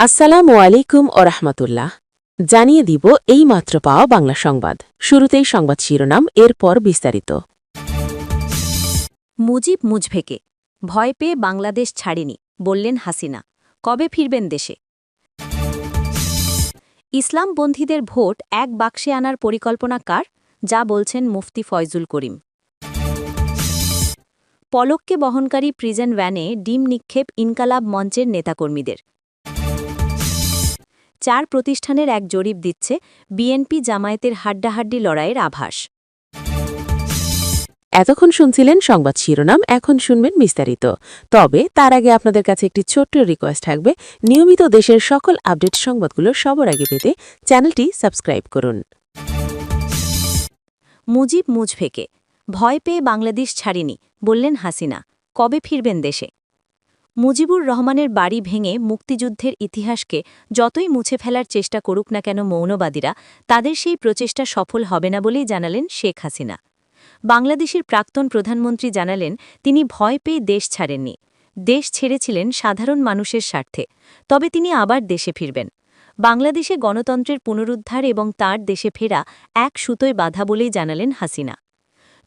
আসসালামু আলাইকুম ও রহমতুল্লাহ। জানিয়ে দিব এই মাত্র পাওয়া বাংলা সংবাদ। শুরুতেই সংবাদ শিরোনাম, এরপর বিস্তারিত। মুজিব মুজভেকে ভয় পেয়ে বাংলাদেশ ছাড়েনি, বললেন হাসিনা, কবে ফিরবেন দেশে? ইসলামপন্থীদের ভোট এক বাক্সে আনার পরিকল্পনা কার, যা বলছেন মুফতি ফয়জুল করিম। পলককে বহনকারী প্রিজন ভ্যানে ডিম নিক্ষেপ ইনকালাব মঞ্চের নেতাকর্মীদের। চার প্রতিষ্ঠানের এক জরিপ দিচ্ছে বিএনপি জামায়াতের হাড্ডাহাড্ডি লড়াইয়ের আভাস। এতক্ষণ শুনছিলেন সংবাদ শিরোনাম এখন শুনবেন বিস্তারিত। তবে তার আগে আপনাদের কাছে একটি ছোট্ট রিকোয়েস্ট থাকবে। নিয়মিত দেশের সকল আপডেট সংবাদগুলো সবার আগে পেতে চ্যানেলটি সাবস্ক্রাইব করুন। মুজিব মুজফেকে ভয় পেয়ে বাংলাদেশ ছাড়িনি বললেন হাসিনা কবে ফিরবেন দেশে? মুজিবুর রহমানের বাড়ি ভেঙে মুক্তিযুদ্ধের ইতিহাসকে যতই মুছে ফেলার চেষ্টা করুক না কেন মৌনবাদীরা, তাদের সেই প্রচেষ্টা সফল হবে না বলেই জানালেন শেখ হাসিনা। বাংলাদেশের প্রাক্তন প্রধানমন্ত্রী জানালেন, তিনি ভয় পেয়ে দেশ ছাড়েননি। দেশ ছেড়েছিলেন সাধারণ মানুষের স্বার্থে। তবে তিনি আবার দেশে ফিরবেন। বাংলাদেশে গণতন্ত্রের পুনরুদ্ধার এবং তার দেশে ফেরা এক সুতোয় বাধা বলেই জানালেন হাসিনা।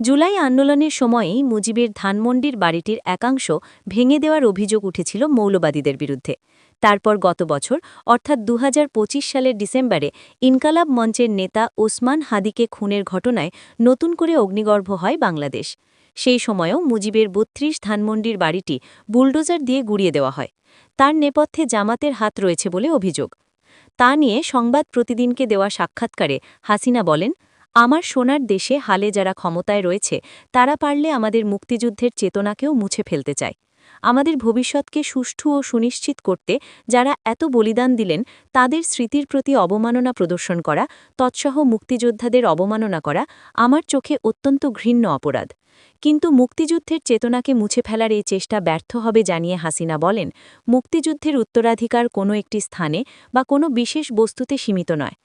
জুলাই আন্দোলনের সময়েই মুজিবের ধানমন্ডির বাড়িটির একাংশ ভেঙে দেওয়ার অভিযোগ উঠেছিল মৌলবাদীদের বিরুদ্ধে। তারপর গত বছর, অর্থাৎ দু হাজার পঁচিশ সালের ডিসেম্বরে, ইনকালাব মঞ্চের নেতা ওসমান হাদিকে খুনের ঘটনায় নতুন করে অগ্নিগর্ভ হয় বাংলাদেশ। সেই সময়েও মুজিবের বত্রিশ ধানমন্ডির বাড়িটি বুলডোজার দিয়ে গুড়িয়ে দেওয়া হয়। তার নেপথ্যে জামাতের হাত রয়েছে বলে অভিযোগ। তা নিয়ে সংবাদ প্রতিদিনকে দেওয়া সাক্ষাৎকারে হাসিনা বলেন আমার সোনার দেশে হালে যারা ক্ষমতায় রয়েছে, তারা পারলে আমাদের মুক্তিযুদ্ধের চেতনাকেও মুছে ফেলতে চায়। আমাদের ভবিষ্যৎকে সুষ্ঠু ও সুনিশ্চিত করতে যারা এত বলিদান দিলেন, তাদের স্মৃতির প্রতি অবমাননা প্রদর্শন করা, তৎসহ মুক্তিযোদ্ধাদের অবমাননা করা আমার চোখে অত্যন্ত ঘৃণ্য অপরাধ। কিন্তু মুক্তিযুদ্ধের চেতনাকে মুছে ফেলার এই চেষ্টা ব্যর্থ হবে জানিয়ে হাসিনা বলেন, মুক্তিযুদ্ধের উত্তরাধিকার কোনো একটি স্থানে বা কোনো বিশেষ বস্তুতে সীমিত নয়।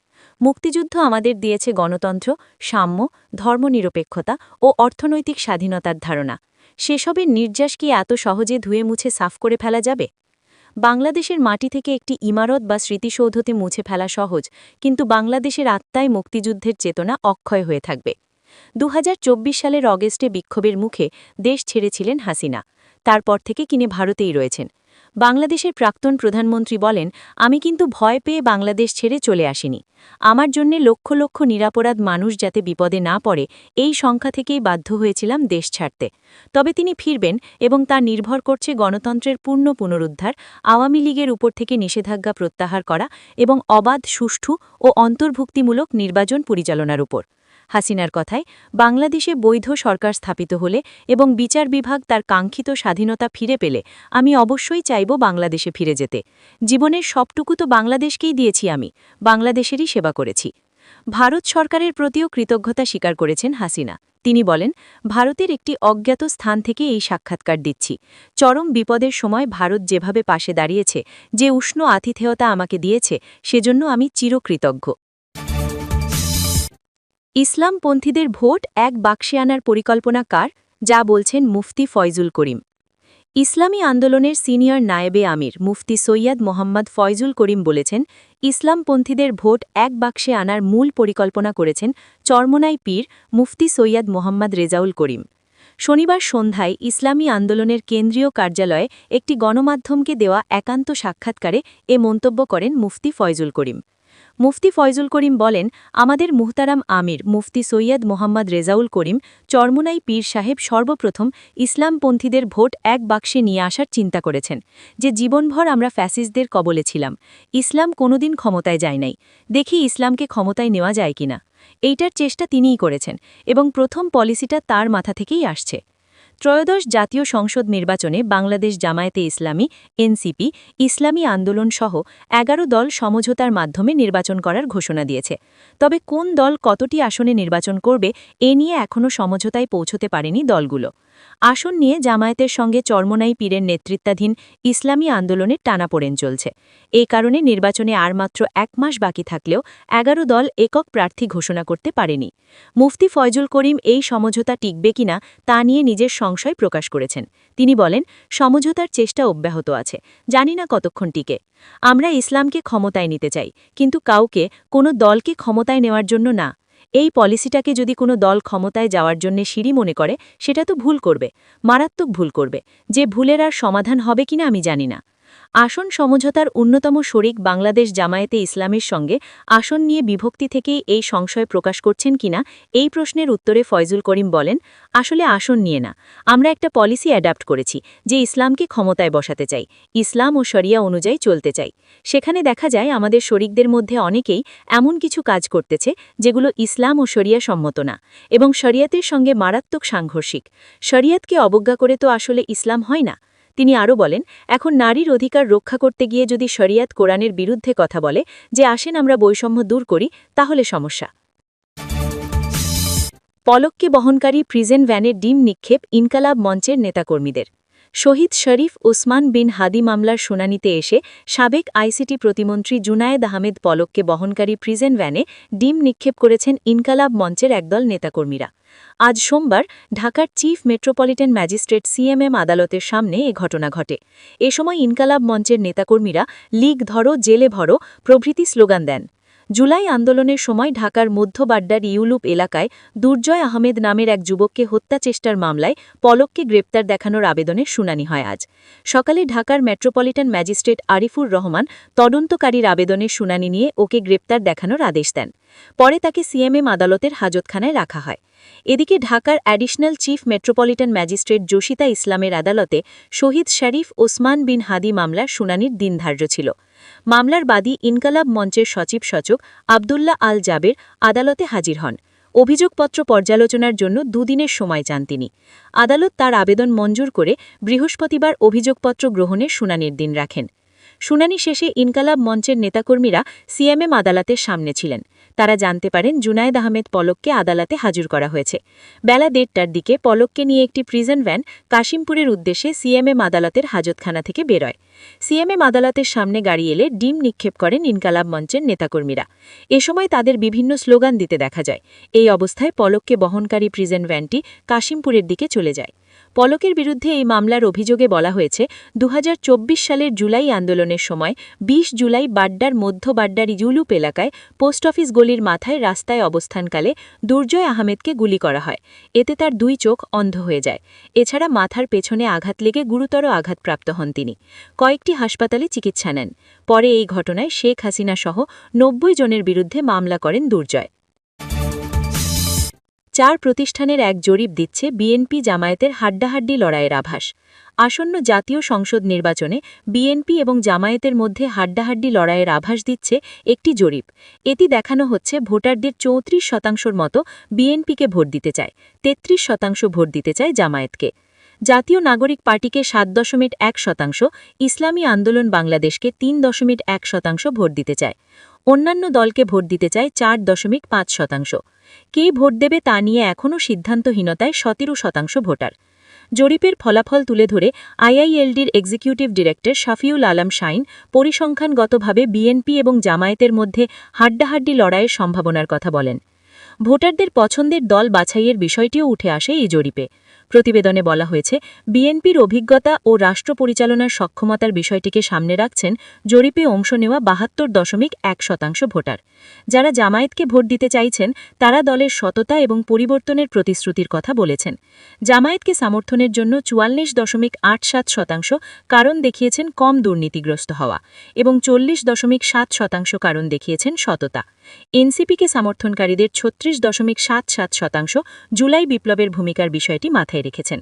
মুক্তিযুদ্ধ আমাদের দিয়েছে গণতন্ত্র, সাম্য, ধর্মনিরপেক্ষতা ও অর্থনৈতিক স্বাধীনতার ধারণা। সেসবের নির্যাস কি এত সহজে ধুয়ে মুছে সাফ করে ফেলা যাবে? বাংলাদেশের মাটি থেকে একটি ইমারত বা স্মৃতিসৌধতে মুছে ফেলা সহজ, কিন্তু বাংলাদেশের আত্মায় মুক্তিযুদ্ধের চেতনা অক্ষয় হয়ে থাকবে। দু হাজার চব্বিশ সালের অগস্টে বিক্ষোভের মুখে দেশ ছেড়েছিলেন হাসিনা। তারপর থেকে কিনে ভারতেই রয়েছেন। বাংলাদেশের প্রাক্তন প্রধানমন্ত্রী বলেন, আমি কিন্তু ভয় পেয়ে বাংলাদেশ ছেড়ে চলে আসিনি। আমার জন্যে লক্ষ লক্ষ নিরাপরাধ মানুষ যাতে বিপদে না পড়ে, এই সংখ্যা থেকেই বাধ্য হয়েছিলাম দেশ ছাড়তে। তবে তিনি ফিরবেন এবং তা নির্ভর করছে গণতন্ত্রের পূর্ণ পুনরুদ্ধার, আওয়ামী লীগের উপর থেকে নিষেধাজ্ঞা প্রত্যাহার করা এবং অবাধ, সুষ্ঠু ও অন্তর্ভুক্তিমূলক নির্বাচন পরিচালনার উপর। হাসিনার কথায়, বাংলাদেশে বৈধ সরকার স্থাপিত হলে এবং বিচার বিভাগ তার কাঙ্ক্ষিত স্বাধীনতা ফিরে পেলে, আমি অবশ্যই চাইব বাংলাদেশে ফিরে যেতে। জীবনের সবটুকু তো বাংলাদেশকেই দিয়েছি আমি, বাংলাদেশেরই সেবা করেছি। ভারত সরকারের প্রতিও কৃতজ্ঞতা স্বীকার করেছেন হাসিনা। তিনি বলেন, ভারতের একটি অজ্ঞাত স্থান থেকে এই সাক্ষাৎকার দিচ্ছি। চরম বিপদের সময় ভারত যেভাবে পাশে দাঁড়িয়েছে, যে উষ্ণ আতিথেয়তা আমাকে দিয়েছে, সেজন্য আমি চিরকৃতজ্ঞ। ইসলামপন্থীদের ভোট এক বাক্সে আনার পরিকল্পনা কার যা বলছেন মুফতি ফয়জুল করিম। ইসলামী আন্দোলনের সিনিয়র নায়েবে আমির মুফতি সৈয়দ মোহাম্মদ ফয়জুল করিম বলেছেন, ইসলামপন্থীদের ভোট এক বাক্সে আনার মূল পরিকল্পনা করেছেন চরমনাই পীর মুফতি সৈয়দ মোহাম্মদ রেজাউল করিম। শনিবার সন্ধ্যায় ইসলামী আন্দোলনের কেন্দ্রীয় কার্যালয়ে একটি গণমাধ্যমকে দেওয়া একান্ত সাক্ষাৎকারে এ মন্তব্য করেন মুফতি ফয়জুল করিম। মুফতি ফয়জুল করিম বলেন, আমাদের মুহতারাম আমির, মুফতি সৈয়দ মোহাম্মদ রেজাউল করিম, চরমুনাই পীর সাহেব সর্বপ্রথম ইসলামপন্থীদের ভোট এক বাক্সে নিয়ে আসার চিন্তা করেছেন, যে জীবনভর আমরা ফ্যাসিসদের কবলে ছিলাম। ইসলাম কোনোদিন ক্ষমতায় যায় নাই। দেখি ইসলামকে ক্ষমতায় নেওয়া যায় কিনা। এইটার চেষ্টা তিনিই করেছেন এবং প্রথম পলিসিটা তার মাথা থেকেই আসছে। ত্রয়োদশ জাতীয় সংসদ নির্বাচনে বাংলাদেশ জামায়াতে ইসলামী, এনসিপি, ইসলামী আন্দোলন সহ এগারো দল সমঝোতার মাধ্যমে নির্বাচন করার ঘোষণা দিয়েছে। তবে কোন দল কতটি আসনে নির্বাচন করবে, এ নিয়ে এখনও সমঝোতায় পৌঁছতে পারেনি দলগুলো। আসন নিয়ে জামায়াতের সঙ্গে চরমনাই পীরের নেতৃত্বাধীন ইসলামী আন্দোলনের টানাপোড়েন চলছে। এই কারণে নির্বাচনে আর মাত্র এক মাস বাকি থাকলেও এগারো দল একক প্রার্থী ঘোষণা করতে পারেনি। মুফতি ফয়জুল করিম এই সমঝোতা টিকবে কিনা তা নিয়ে নিজের সংশয় প্রকাশ করেছেন। তিনি বলেন, সমঝোতার চেষ্টা অব্যাহত আছে। জানি না কতক্ষণ টিকে। আমরা ইসলামকে ক্ষমতায় নিতে চাই, কিন্তু কাউকে, কোনো দলকে ক্ষমতায় নেওয়ার জন্য না। এই পলিসিটাকে যদি কোনো দল ক্ষমতায় যাওয়ার জন্য সিঁড়ি মনে করে, সেটা তো ভুল করবে, মারাত্মক ভুল করবে। যে ভুলের আর সমাধান হবে কিনা আমি জানি না। আসন সমঝোতার অন্যতম শরিক বাংলাদেশ জামায়াতে ইসলামের সঙ্গে আসন নিয়ে বিভক্তি থেকেই এই সংশয় প্রকাশ করছেন কিনা এই প্রশ্নের উত্তরে ফয়জুল করিম বলেন, আসলে আসন নিয়ে না। আমরা একটা পলিসি অ্যাডাপ্ট করেছি যে ইসলামকে ক্ষমতায় বসাতে চাই, ইসলাম ও শরিয়া অনুযায়ী চলতে চাই। সেখানে দেখা যায় আমাদের শরিকদের মধ্যে অনেকেই এমন কিছু কাজ করতেছে যেগুলো ইসলাম ও শরিয়া সম্মত না এবং শরিয়াতের সঙ্গে মারাত্মক সাংঘর্ষিক। শরিয়াতকে অবজ্ঞা করে তো আসলে ইসলাম হয় না। তিনি আরও বলেন, এখন নারীর অধিকার রক্ষা করতে গিয়ে যদি শরিয়াত কোরআনের বিরুদ্ধে কথা বলে যে আসেন আমরা বৈষম্য দূর করি, তাহলে সমস্যা। পলককে বহনকারী প্রিজেন ভ্যানের ডিম নিক্ষেপ ইনকালাব মঞ্চের নেতাকর্মীদের। শহীদ শরীফ ওসমান বিন হাদি মামলার শুনানিতে এসে সাবেক আইসিটি প্রতিমন্ত্রী জুনায়েদ আহমেদ পলককে বহনকারী প্রিজেন ভ্যানে ডিম নিক্ষেপ করেছেন ইনকালাব মঞ্চের একদল নেতাকর্মীরা। আজ সোমবার ঢাকার চিফ মেট্রোপলিটন ম্যাজিস্ট্রেট সিএমএম আদালতের সামনে এ ঘটনা ঘটে। এ সময় ইনকালাব মঞ্চের নেতাকর্মীরা, লিগ ধরো, জেলে ভরো প্রভৃতি স্লোগান দেন। জুলাই আন্দোলনের সময় ঢাকার মধ্যবাড্ডার ইউলুপ এলাকায় দুর্জয় আহমেদ নামের এক যুবককে হত্যা চেষ্টার মামলায় পলককে গ্রেপ্তার দেখানোর আবেদনের শুনানি হয় আজ। সকালে ঢাকার মেট্রোপলিটন ম্যাজিস্ট্রেট আরিফুর রহমান তদন্তকারীর আবেদনের শুনানি নিয়ে ওকে গ্রেপ্তার দেখানোর আদেশ দেন। পরে তাকে সিএমএম আদালতের হাজতখানায় রাখা হয়। এদিকে ঢাকার অ্যাডিশনাল চিফ মেট্রোপলিটন ম্যাজিস্ট্রেট জসিতা ইসলামের আদালতে শহীদ শরীফ ওসমান বিন হাদি মামলার শুনানির দিন ধার্য ছিল। মামলার বাদী ইনকালাব মঞ্চের সচিব সচক আবদুল্লাহ আল জাবের আদালতে হাজির হন। অভিযোগপত্র পর্যালোচনার জন্য দুদিনের সময় চান তিনি। আদালত তার আবেদন মঞ্জুর করে বৃহস্পতিবার অভিযোগপত্র গ্রহণের শুনানির দিন রাখেন। শুনানি শেষে ইনকালাব মঞ্চের নেতাকর্মীরা সিএমএম আদালতের সামনে ছিলেন। তারা জানতে পারেন জুনায়দ আহমেদ পলককে আদালতে হাজির করা হয়েছে। বেলা দেড়টার দিকে পলককে নিয়ে একটি প্রিজন ভ্যান কাশিমপুরের উদ্দেশ্যে সিএমএম আদালতের হাজতখানা থেকে বেরোয়। সিএমএম আদালতের সামনে গাড়ি এলে ডিম নিক্ষেপ করেন ইনকালাব মঞ্চের নেতাকর্মীরা। এ সময় তাদের বিভিন্ন স্লোগান দিতে দেখা যায়। এই অবস্থায় পলককে বহনকারী প্রিজন ভ্যানটি কাশিমপুরের দিকে চলে যায়। পলকের বিরুদ্ধে এই মামলার অভিযোগে বলা হয়েছে দু হাজার চব্বিশ সালের জুলাই আন্দোলনের সময় ২০ জুলাই বাড্ডার মধ্য বাড্ডার ইউলুপ এলাকায় পোস্ট অফিস গলির মাথায় রাস্তায় অবস্থানকালে দুর্জয় আহমেদকে গুলি করা হয়। এতে তার দুই চোখ অন্ধ হয়ে যায়। এছাড়া মাথার পেছনে আঘাত লেগে গুরুতর আঘাতপ্রাপ্ত হন তিনি। কয়েকটি হাসপাতালে চিকিৎসা নেন। পরে এই ঘটনায় শেখ হাসিনা সহ নব্বই জনের বিরুদ্ধে মামলা করেন দুর্জয়। চার প্রতিষ্ঠানের এক জরিপ দিচ্ছে বিএনপি জামায়াতের হাড্ডাহাড্ডি লড়াইয়ের আভাস। আসন্ন জাতীয় সংসদ নির্বাচনে বিএনপি এবং জামায়াতের মধ্যে হাড্ডাহাড্ডি লড়াইয়ের আভাস দিচ্ছে একটি জরিপ। এটি দেখানো হচ্ছে ভোটারদের চৌত্রিশ শতাংশর মতো বিএনপিকে ভোট দিতে চায়, তেত্রিশ শতাংশ ভোট দিতে চায় জামায়াতকে। জাতীয় নাগরিক পার্টিকে সাত দশমিক এক শতাংশ, ইসলামী আন্দোলন বাংলাদেশকে তিন দশমিক এক শতাংশ ভোট দিতে চায়। অন্যান্য দলকে ভোট দিতে চায় চার দশমিক পাঁচ শতাংশ। কে ভোট দেবে তা নিয়ে এখনও সিদ্ধান্তহীনতায় সতেরো শতাংশ ভোটার। জরিপের ফলাফল তুলে ধরে আইআইএলডির এক্সিকিউটিভ ডিরেক্টর শাফিউল আলম শাইন পরিসংখ্যানগতভাবে বিএনপি এবং জামায়াতের মধ্যে হাড্ডাহাড্ডি লড়াইয়ের সম্ভাবনার কথা বলেন। ভোটারদের পছন্দের দল বাছাইয়ের বিষয়টিও উঠে আসে এই জরিপে। প্রতিবেদনে বলা হয়েছে, বিএনপির অভিজ্ঞতা ও রাষ্ট্র পরিচালনার সক্ষমতার বিষয়টিকে সামনে রাখছেন জরিপে অংশ নেওয়া বাহাত্তর দশমিক এক শতাংশ ভোটার। যারা জামায়াতকে ভোট দিতে চাইছেন, তারা দলের সততা এবং পরিবর্তনের প্রতিশ্রুতির কথা বলেছেন। জামায়াতকে সমর্থনের জন্য চুয়াল্লিশ দশমিক আট সাত শতাংশ কারণ দেখিয়েছেন কম দুর্নীতিগ্রস্ত হওয়া এবং চল্লিশ দশমিক সাত শতাংশ কারণ দেখিয়েছেন সততা। এনসিপিকে সমর্থনকারীদের ছত্রিশ দশমিক সাত সাত শতাংশ জুলাই বিপ্লবের ভূমিকার বিষয়টি মাথায় রেখেছেন।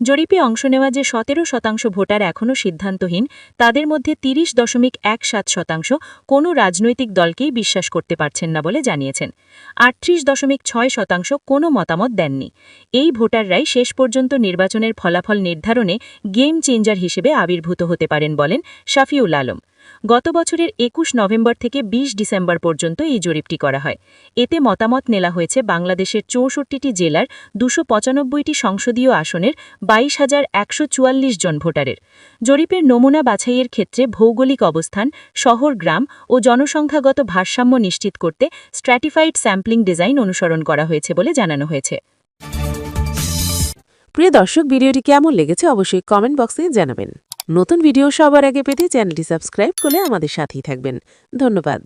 জরিপে অংশ নেওয়া যে সতেরো শতাংশ ভোটার এখনও সিদ্ধান্তহীন, তাদের মধ্যে তিরিশ দশমিক এক সাত শতাংশ কোনো রাজনৈতিক দলকেই বিশ্বাস করতে পারছেন না বলে জানিয়েছেন। আটত্রিশ দশমিক ছয় শতাংশ কোনো মতামত দেননি। এই ভোটাররাই শেষ পর্যন্ত নির্বাচনের ফলাফল নির্ধারণে গেম চেঞ্জার হিসেবে আবির্ভূত হতে পারেন বলেন শাফিউল আলম। গত বছরের একুশ নভেম্বর থেকে ২০ ডিসেম্বর পর্যন্ত এই জরিপটি করা হয়। এতে মতামত নেওয়া হয়েছে বাংলাদেশের চৌষট্টিটি জেলার দুশো পঁচানব্বইটি সংসদীয় আসনের বাইশ হাজার একশো জন ভোটারের। জরিপের নমুনা বাছাইয়ের ক্ষেত্রে ভৌগোলিক অবস্থান, শহর, গ্রাম ও জনসংখ্যাগত ভারসাম্য নিশ্চিত করতে স্ট্র্যাটিফাইড স্যাম্পলিং ডিজাইন অনুসরণ করা হয়েছে বলে জানানো হয়েছে। প্রিয় দর্শক, ভিডিওটি কেমন লেগেছে অবশ্যই কমেন্ট বক্সে জানাবেন। নতুন ভিডিও সবার আগে পেতে চ্যানেলটি সাবস্ক্রাইব করে আমাদের সাথেই থাকবেন। ধন্যবাদ।